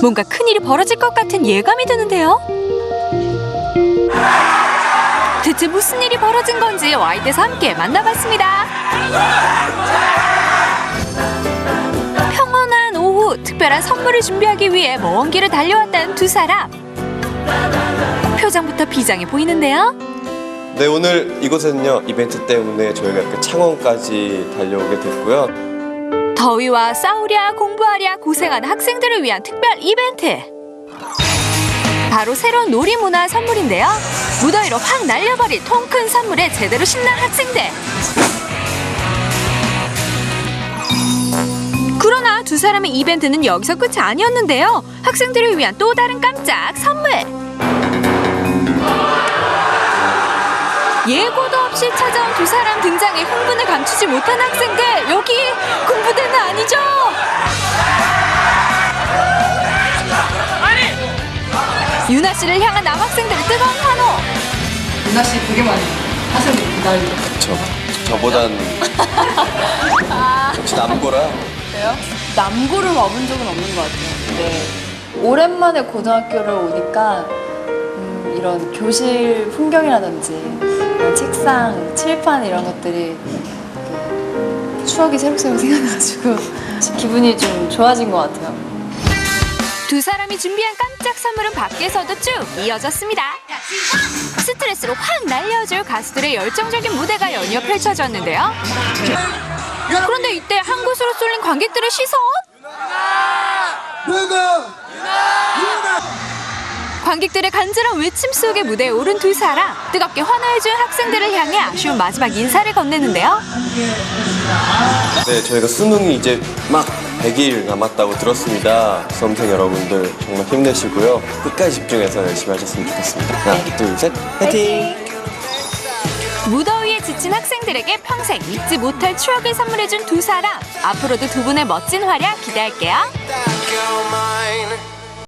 뭔가 큰일이 벌어질 것 같은 예감이 드는데요. 대체 무슨 일이 벌어진 건지 와이드에서 함께 만나봤습니다. 평온한 오후 특별한 선물을 준비하기 위해 먼 길을 달려왔다는 두 사람. 표정부터 비장해 보이는데요. 네 오늘 이곳에는요 이벤트 때문에 저희가 이렇게 창원까지 달려오게 됐고요 더위와 싸우랴 공부하랴 고생하는 학생들을 위한 특별 이벤트. 바로 새로운 놀이문화 선물인데요. 무더위로 확 날려버릴 통 큰 선물에 제대로 신난 학생들. 그러나 두 사람의 이벤트는 여기서 끝이 아니었는데요. 학생들을 위한 또 다른 깜짝 선물. 예고도 없이 찾아온 두 사람 등장에 흥분을 감추지 못한 학생들 유나 씨를 향한 남학생들의 뜨거운 환호 유나 씨 되게 많이 기다리고 저 저보단 역시 남고라 있어요. 남고를 와본 적은 없는 것 같아요. 근데 오랜만에 고등학교를 오니까 음, 이런 교실 풍경이라든지 이런 책상, 칠판 이런 것들이 이렇게 추억이 새록새록 생각나가지고 기분이 좀 좋아진 것 같아요. 두 사람이 준비한 깜짝 선물은 밖에서도 쭉 이어졌습니다. 스트레스로 확 날려줄 가수들의 열정적인 무대가 연이어 펼쳐졌는데요. 그런데 이때 한 곳으로 쏠린 관객들의 시선? 관객들의 간절한 외침 속에 무대에 오른 두 사람 뜨겁게 환호해준 학생들을 향해 아쉬운 마지막 인사를 건네는데요. 네 저희가 수능이 이제 막 100일 남았다고 들었습니다. 수험생 여러분들 정말 힘내시고요. 끝까지 집중해서 열심히 하셨으면 좋겠습니다. 하나 둘 셋. 화이팅! 무더위에 지친 학생들에게 평생 잊지 못할 추억을 선물해준 두 사람. 앞으로도 두 분의 멋진 활약 기대할게요.